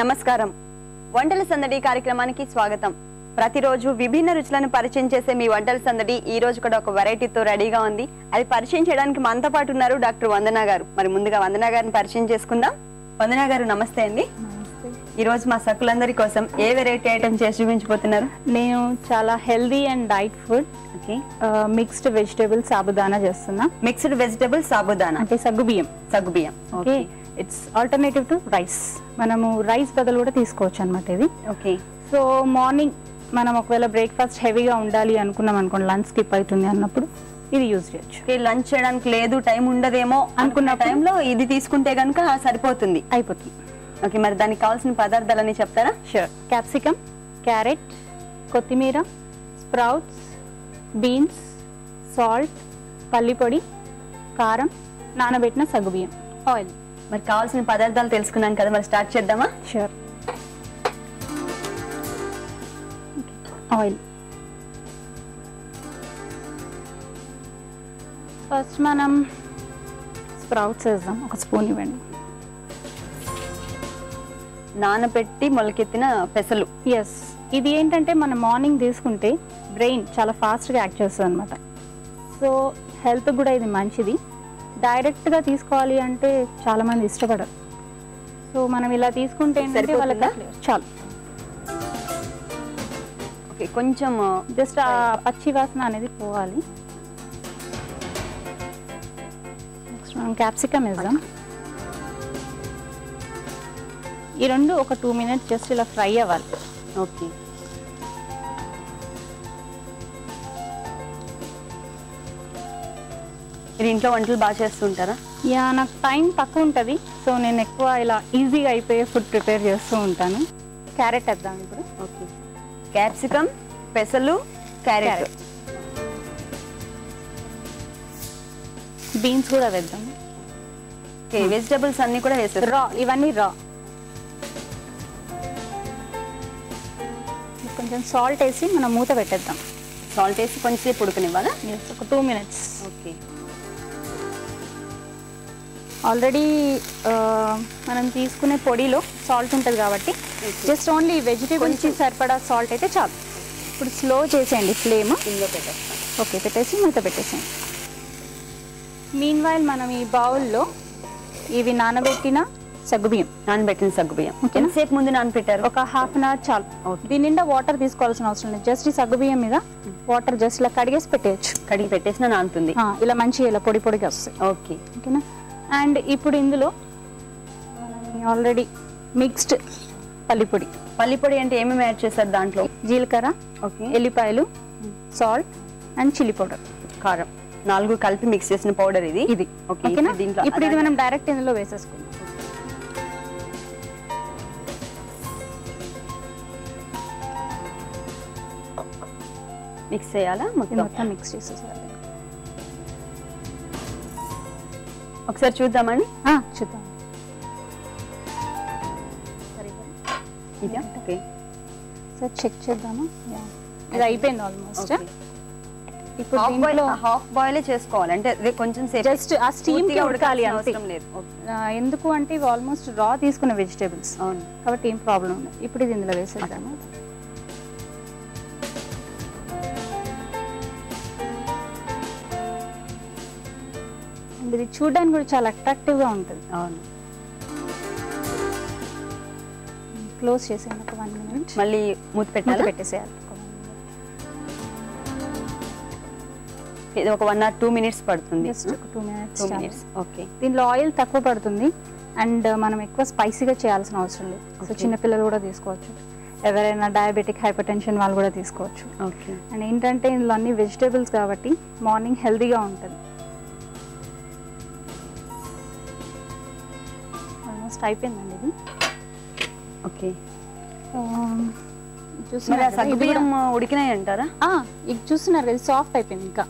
నమస్కారం. వంటల సందడి కార్యక్రమానికి స్వాగతం. ప్రతిరోజు విభిన్న రుచులను పరిచయం చేసే మీ వంటల సందడి ఈ రోజు కూడా ఒక వెరైటీతో రెడీగా ఉంది. అది పరిచయం చేయడానికి మనతో పాటు ఉన్నారు డాక్టర్ వందన గారు. మరి ముందుగా వందన గారిని పరిచయం చేసుకుందాం. వందన గారు నమస్తే అండి. ఈ రోజు మా సకులందరి కోసం ఏ వెరైటీ ఐటమ్ చేసి చూపించబోతున్నారు? నేను చాలా healthy and diet food mixed vegetable sabudana చేస్తున్నా. Mixed vegetable sabudana. అంటే సగ్గు బియ్యం సగ్గు బియ్యం okay. It's alternative to rice మనము రైస్ బదులు కూడా తీసుకోవచ్చు అనమాట ఇది ఓకే సో మార్నింగ్ మనం ఒకవేళ బ్రేక్ఫాస్ట్ హెవీగా ఉండాలి అనుకున్నాం అనుకోండి లంచ్ స్కిప్ అవుతుంది అన్నప్పుడు ఇది యూజ్ చేయొచ్చు. ఓకే లంచ్ చేయడానికి లేదు టైం ఉండదేమో అనుకున్న టైంలో ఇది తీసుకుంటే కనుక సరిపోతుంది. అయిపోతుంది. ఓకే మరి దానికి కావాల్సిన పదార్థాలని చెప్తారా? షూర్ క్యాప్సికమ్ క్యారెట్ కొత్తిమీర స్ప్రౌట్స్ బీన్స్ సాల్ట్ పల్లి పొడి కారం నానబెట్టిన సగ్గుబియ్యం ఆయిల్ మరి కావాల్సిన పదార్థాలు తెలుసుకున్నాం కదా మరి స్టార్ట్ చేద్దామా? షూర్ ఆయిల్ ఫస్ట్ మనం స్ప్రౌట్స్ వేద్దాం. ఒక స్పూన్ ఇవ్వండి. నానబెట్టి మొలకెత్తిన పెసలు. ఎస్ ఇది ఏంటంటే మనం మార్నింగ్ తీసుకుంటే బ్రెయిన్ చాలా ఫాస్ట్గా యాక్ట్ చేస్తుంది అనమాట సో హెల్త్ కూడా ఇది మంచిది. డైరెక్ట్గా తీసుకోవాలి అంటే చాలామంది ఇష్టపడరు. సో మనం ఇలా తీసుకుంటే ఏంటంటే వాళ్ళకి సరిపోతుందా? చాలు. ఓకే కొంచెం జస్ట్ ఆ పచ్చి వాసన అనేది పోవాలి. నెక్స్ట్ మనం క్యాప్సికమ్ వేద్దాం. ఈ రెండు ఒక టూ మినిట్స్ జస్ట్ ఇలా ఫ్రై అవ్వాలి. ఓకే. మీరు ఇంట్లో వంటలు బాగా చేస్తుంటారా? యా నాకు టైం తక్కువ ఉంటుంది. సో నేను ఎక్కువ ఇలా ఈజీగా అయిపోయే ఫుడ్ ప్రిపేర్ చేస్తూ ఉంటాను. క్యారెట్ వేద్దాం ఇప్పుడు. ఓకే. క్యాప్సికమ్ పెసలు క్యారెట్. బీన్స్ కూడా వేద్దాం. ఓకే వెజిటబుల్స్ అన్ని కూడా వేసేస్తారు రా ఇవన్నీ రా. కొంచెం సాల్ట్ వేసి మనం మూత పెట్టేద్దాం. సాల్ట్ వేసి కొంచెం ఉడకనివ్వాలా? Yes, ఒక టూ మినిట్స్ ఓకే. ఆల్రెడీ మనం తీసుకునే పొడిలో సాల్ట్ ఉంటుంది కాబట్టి జస్ట్ ఓన్లీ వెజిటేబుల్స్ సరిపడా సాల్ట్ అయితే చాలు. ఇప్పుడు స్లో చేసేయండి ఫ్లేమ్. ఓకే పెట్టేసి మూత పెట్టేసేయండి. మీన్ వైల్ మనం ఈ బౌల్లో ఇవి నానబెట్టిన సగ్గుబియ్యం నానబెట్టిన సగ్గు బియ్యం. ఓకేనా? ఎంతసేపు ముందు నానబెట్టారు ఒక హాఫ్ అన్ అవర్ చాలు. దీని నిండా వాటర్ తీసుకోవాల్సిన అవసరం లేదు. జస్ట్ ఈ సగ్గుబియ్యం మీద వాటర్ జస్ట్ ఇలా కడిగేసి పెట్టేయచ్చు. కడిగి పెట్టేసిన నానుతుంది. ఇలా మంచిగా ఇలా పొడి పొడిగా వస్తాయి. ఓకే. ఓకేనా? అండ్ ఇప్పుడు ఇందులో ఆల్రెడీ మిక్స్డ్ పల్లిపొడి. పల్లి పొడి అంటే ఏమేమి యాడ్ చేస్తారు దాంట్లో? జీలకర్ర ఓకే. ఎల్లిపాయలు సాల్ట్ అండ్ చిల్లీ పౌడర్. కారం. నాలుగు కలిపి మిక్స్ చేసిన పౌడర్ ఇది? ఇది. ఓకే ఓకేనా? దీంట్లో ఇప్పుడు ఇది మనం డైరెక్ట్ ఇందులో వేసేసుకుందాం. మిక్స్ చేయాలా? మొత్తం. మిక్స్ చేసేసారు ఒకసారి చూద్దామండి. చూద్దాం. ఇదా ఓకే. సార్ చెక్ చేద్దామా. ఇది అయిపోయింది ఆల్మోస్ట్. ఇప్పుడు హాఫ్ బాయిల్ దీంట్లో హాఫ్ బాయిల్ చేసుకోవాలి. అంటే అదే కొంచెం జస్ట్ ఆ స్టీమ్ ఉడకాలి అవసరం లేదు. ఎందుకు అంటే ఇవి ఆల్మోస్ట్ రా తీసుకున్న వెజిటేబుల్స్. అవును. కాబట్టి ఏం ప్రాబ్లం ఉండదు ఇప్పుడు ఇది ఇందులో వేసేద్దాము? ఇది చూడడానికి కూడా చాలా అట్రాక్టివ్గా ఉంటుంది. అవును. క్లోజ్ చేసేయండి ఒక వన్ మినిట్ మళ్ళీ మూత పెట్టాలా? పెట్టేసేయాలి. ఇది ఒక వన్ ఆర్ టూ మినిట్స్ పడుతుంది. Two minutes two minutes okay దీనిలో ఆయిల్ తక్కువ పడుతుంది. అండ్ మనం ఎక్కువ స్పైసీగా చేయాల్సిన అవసరం లేదు. సో. చిన్నపిల్లలు కూడా తీసుకోవచ్చు. ఎవరైనా డయాబెటిక్ హైపర్ టెన్షన్ వాళ్ళు కూడా తీసుకోవచ్చు. ఓకే అండ్ ఏంటంటే ఇందులో అన్ని వెజిటేబుల్స్ కాబట్టి మార్నింగ్ హెల్తీగా ఉంటుంది. ఆల్మోస్ట్ అయిపోయిందండి ఇది. ఓకే. చూస్తున్నారు ఉడికినాయి అంటారా? ఇది చూస్తున్నారు కదా సాఫ్ట్ అయిపోయింది ఇంకా.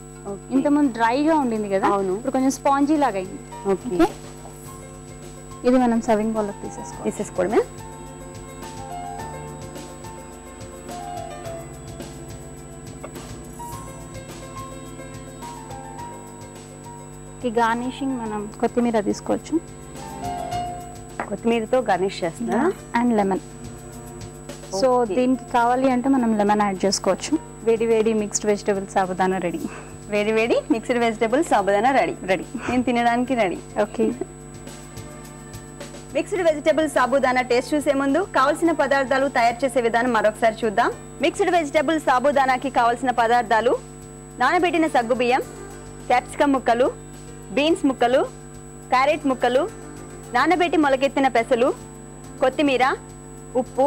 ఇంతకుముందు డ్రైగా ఉండింది కదా అవును. ఇప్పుడు కొంచెం స్పాంజీ లాగా అయింది. ఓకే. ఇది మనం సర్వింగ్ బౌల్లోకి తీసేసుకోవాలి. తీసేసుకోవడమే. గార్నిషింగ్ మనం కొత్తిమీర తీసుకోవచ్చు. కొత్తిమీరతో గార్నిష్ చేస్తున్నా. And lemon so. దీనికి కావాలి అంటే మనం లెమన్ యాడ్ చేసుకోవచ్చు. వేడి వేడి మిక్స్డ్ వెజిటేబుల్స్ సాబుదానా రెడీ. వేడి వేడి mixed vegetables sabudana ready. Ready. నేను తినడానికి ready. Okay mixed vegetable sabudana taste చూసే ముందు కావాల్సిన పదార్థాలు తయారు చేసే విధానం మరొకసారి చూద్దాం. మిక్స్డ్ వెజిటేబుల్ సాబుదానాకి కావాల్సిన పదార్థాలు నానబెట్టిన సగ్గుబియ్యం క్యాప్సికమ్ ముక్కలు బీన్స్ ముక్కలు క్యారెట్ ముక్కలు నానబెట్టి మొలకెత్తిన పెసలు కొత్తిమీర ఉప్పు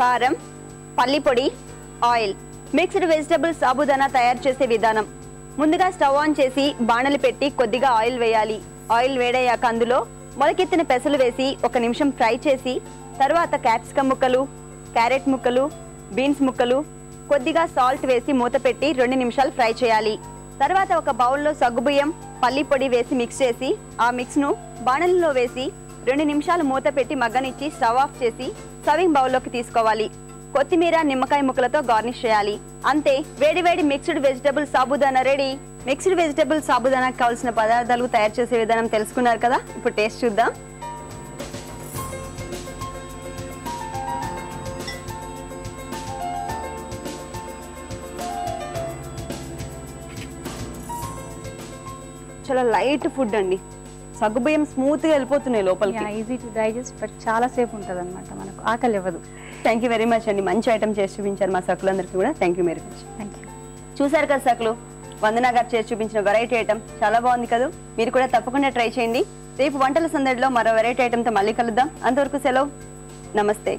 కారం పల్లిపొడి ఆయిల్. మిక్స్డ్ వెజిటేబుల్ సాబుదానా తయారు చేసే విధానం. ముందుగా స్టవ్ ఆన్ చేసి బాణలు పెట్టి కొద్దిగా ఆయిల్ వేయాలి. ఆయిల్ వేడయ్యాక అందులో మొలకెత్తిన పెసలు వేసి ఒక నిమిషం ఫ్రై చేసి తర్వాత క్యాప్సికమ్ ముక్కలు క్యారెట్ ముక్కలు బీన్స్ ముక్కలు కొద్దిగా సాల్ట్ వేసి మూత పెట్టి రెండు నిమిషాలు ఫ్రై చేయాలి. తర్వాత ఒక బౌల్లో సగ్గుబియ్యం పల్లి పొడి వేసి మిక్స్ చేసి ఆ మిక్స్ను బాణలిలో వేసి రెండు నిమిషాలు మూత పెట్టి మగ్గనిచ్చి స్టవ్ ఆఫ్ చేసి సర్వింగ్ బౌల్లోకి తీసుకోవాలి. కొత్తిమీర నిమ్మకాయ ముక్కలతో గార్నిష్ చేయాలి. అంతే వేడి వేడి mixed vegetable sabudana ready mixed vegetable సాబుదానాకి కావాల్సిన పదార్థాలు తయారు చేసే విధానం తెలుసుకున్నారు కదా? ఇప్పుడు టేస్ట్ చూద్దాం. చాలా లైట్ ఫుడ్ అండి. సగ్గుబియ్యం స్మూత్గా వెళ్ళిపోతున్నాయి లోపలికి. ఈజీ టు డైజెస్ట్ బట్ చాలా సేపు ఉంటుంది అనమాట మనకు ఆకలి ఇవ్వదు. థ్యాంక్ యూ వెరీ మచ్ అండి మంచి ఐటమ్ చేసి చూపించారు మా సకులందరికీ కూడా. Thank you very much. Thank you. చూసారు కదా సకులు వందనా గారు చేసి చూపించిన వెరైటీ ఐటమ్ చాలా బాగుంది కదా? మీరు కూడా తప్పకుండా ట్రై చేయండి. రేపు వంటల సందడిలో మరో వెరైటీ ఐటమ్తో మళ్ళీ కలుద్దాం. అంతవరకు సెలవు. నమస్తే.